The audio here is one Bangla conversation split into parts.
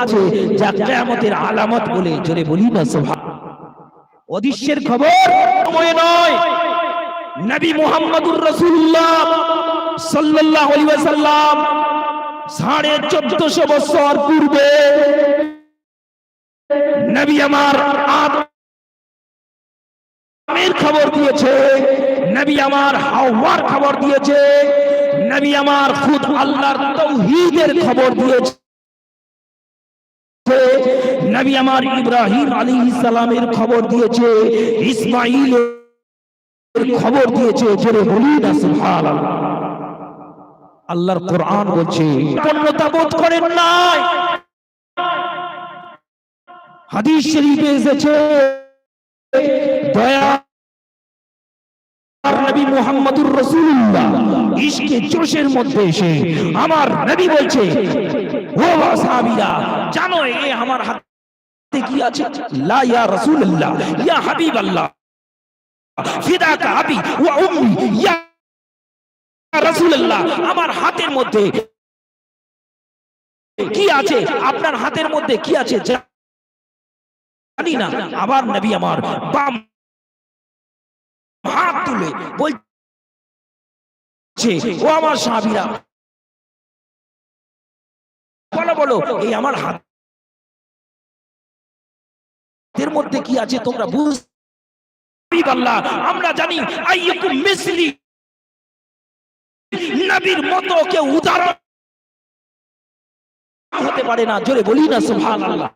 আছে যা কিয়ামতের আলামত বলে জোরে বলি না সুবহান। অদৃশ্যের খবর সময় নয়। নবী মুহাম্মদুর আলাইহি ওয়াসাল্লাম সাড়ে চোদ্দশো বছর পূর্বে নবী আমার আদমের খবর দিয়েছে নবী আমার হাওয়ার খবর দিয়েছে নবী আমার খুদ আল্লাহর তৌহিদের খবর দিয়েছে। নবী আমার ইব্রাহিম আলী ইসলামের খবর দিয়েছে ইসমাইল খবর দিয়েছে, জোরে বলি না, সুবহানাল্লাহ। আল্লাহর কোরআন বলছে পূর্ণতা বোধ করেন নাই। হাদিস শরীফে এসেছে, দয়া নবী মুহাম্মদুর রাসূলুল্লাহ। ইশকে জোশের মধ্যে এসে আমার নবী বলছে, ও সাহাবীরা, জানো এ আমার হাতে কি আছে? লা ইয়া রাসূলুল্লাহ, ইয়া হাবিবাল্লাহ, ফিদাকা আবি ওয়া উম্মি, ইয়া রাসূলুল্লাহ, আমার হাতের মধ্যে কি আছে? আপনার হাতের মধ্যে কি আছে জানি না। আবার নবী আমার বাম হাত তুলে বলছে ও আমার সাহাবীরা, বলো বলো, এই আমার হাত এর মধ্যে কি আছে তোমরা বুঝ আল্লাহ আমরা জানি, আইয়ুকুম মিসলি, নবীর মতো কেউ উদাহরণ হতে পারে না, জোরে বলি না, সুবহানাল্লাহ।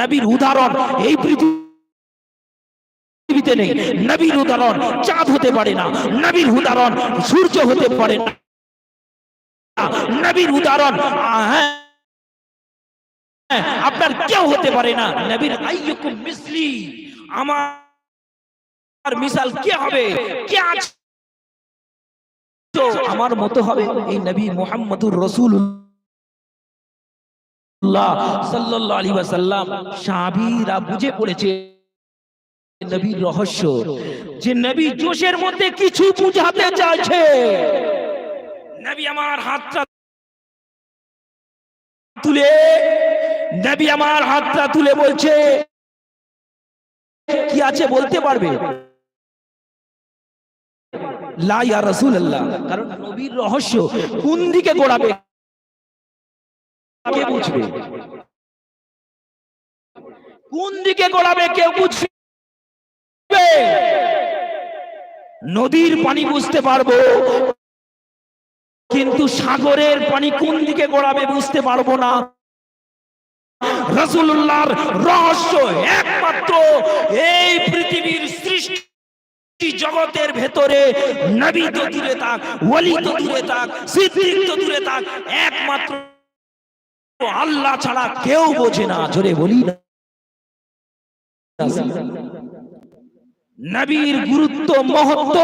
নবীর উদাহরণ, এই পৃথিবীতে নেই। নবীর উদাহরণ চাঁদ হতে পারে না, নবীর উদাহরণ সূর্য হতে পারে না। নবীর উদাহরণ হ্যাঁ আপনার কেউ হতে পারে না। নবীর, আইয়ুকুম মিসলি, আমার মিসাল কে হবে? কে আছে? তো আমার মতো হবে এই নবী মুহাম্মদুর রাসূলুল্লাহ সাল্লাল্লাহু আলাইহি ওয়াসাল্লাম। সাহাবীরা বুঝে পড়েছে নবীর রহস্য, যে নবী জোশের মধ্যে কিছু বুঝাতে চাইছে। নবী আমার হাতটা তুলে, নবী আমার হাতটা তুলে বলছে, কি আছে বলতে পারবে? লা ইয়া রাসূলুল্লাহ, কারণ নবীর রহস্য কোন দিকে গোড়াবে? কে বুঝবে? কোন দিকে গোড়াবে? কেউ বুঝবে? নদীর পানি বুঝতে পারব, কিন্তু সাগরের পানি কোন দিকে গড়াবে বুঝতে পারব না। রসুল্লাহর রহস্য একমাত্র এই পৃথিবীর সৃষ্টি জগতের ভেতরে নবী তো দূরে থাক, ওলি তো দূরে থাক, সিদ্দিক তো দূরে থাক, একমাত্র আল্লাহ ছাড়া কেউ বোঝে না, জোরে বলি না। নবীর গুরুত্ব, মহত্ব,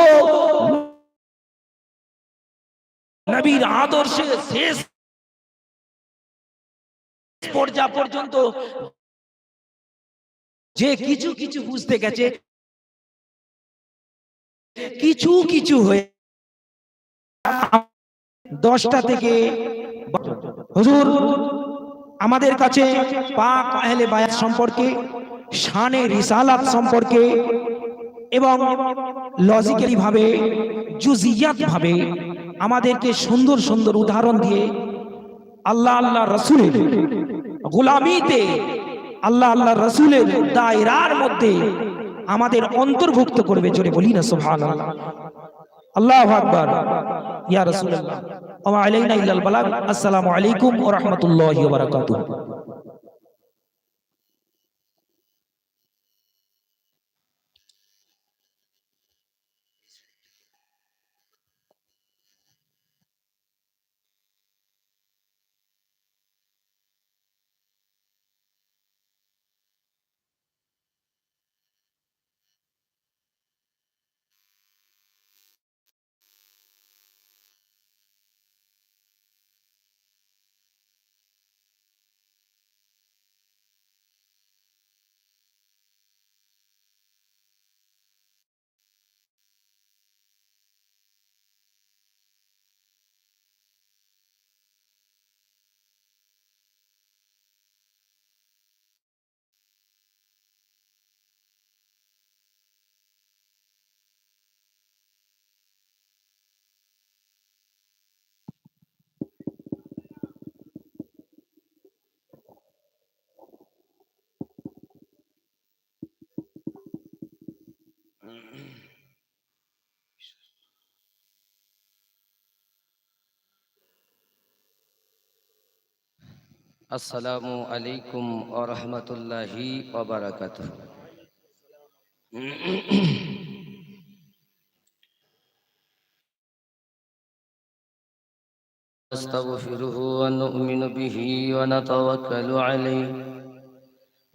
নবীর আদর্শে শেষ পর্যা পর্যন্ত যে কিছু কিছু বুঝতে গেছে, কিছু কিছু হয়ে দশটা থেকে হুজুর, আমাদের কাছে পাক আহলে বায়াত সম্পর্কে, শানে রিসালাত সম্পর্কে এবং লজিক্যালি ভাবে জুজিয়াত ভাবে আমাদেরকে সুন্দর সুন্দর উদাহরণ দিয়ে আল্লাহ আল্লাহ রসুলের গোলামিতে, আল্লাহ আল্লাহ রসুলের দায়রার মধ্যে আমাদের অন্তর্ভুক্ত করবে। জোরে বলি না সুবহান আল্লাহ আকবার। ইয়া বালাগ। আসসালামু আলাইকুম ওয়া রাহমাতুল্লাহি ওয়া বারাকাতুহু। আসসালামু আলাইকুম ওয়া রাহমাতুল্লাহি ওয়া বারাকাতুহু نستغفره ونؤمن به ونتوكل عليه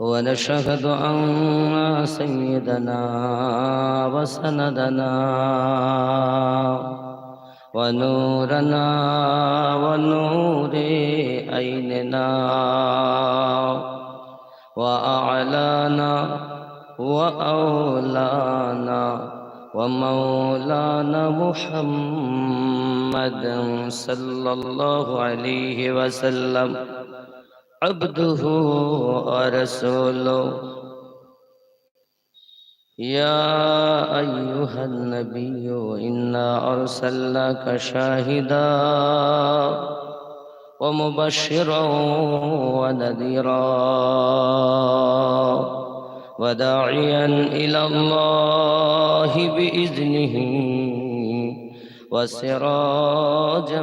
ونشهد أن سيدنا وسندنا ونورنا ونور عيننا وأعلانا وأولانا ومولانا محمد صلى الله عليه وسلم عبده ورسوله. يا أيها النبي إنا أرسلناك شاهدا ومبشرا ونذيرا وداعيا إلى الله بإذنه وسراجا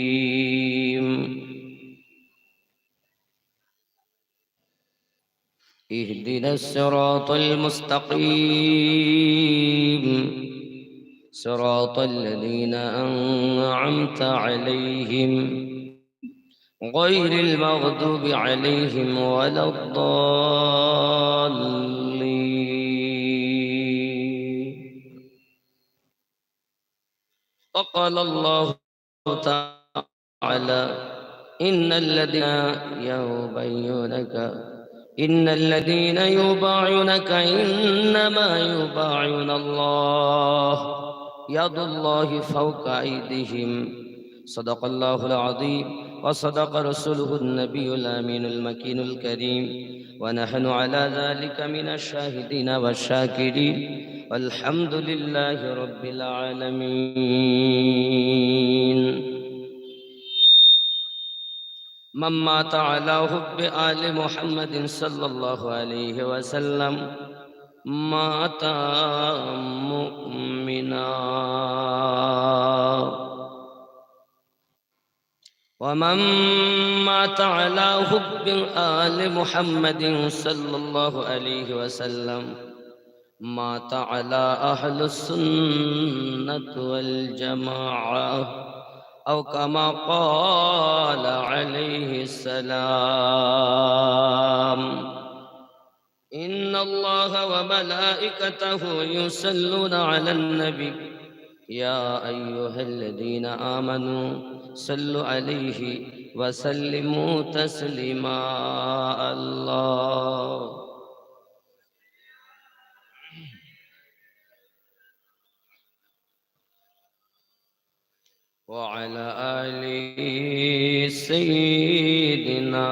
اهدنا الصراط المستقيم. صراط الذين أنعمت عليهم. غير المغضوب عليهم ولا الضالين. وقال الله تعالى إن الذين يبينك إن الذين يبايعونك إنما يبايعون الله يد الله فوق أيديهم. صدق الله العظيم وصدق رسوله النبي الأمين المكين الكريم. ونحن على ذلك من الشاهدين والشاكرين. والحمد لله رب العالمين. من مات على حب آل محمد صلى الله عليه وسلم مات مؤمنا ومن مات على حب آل محمد صلى الله عليه وسلم مات على أهل السنة والجماعة أو كما قال عليه السلام. إن الله وملائكته يصلون على النبي. يا أيها الذين آمنوا صلوا عليه وسلموا تسليما. الله. وعلى آل سيدنا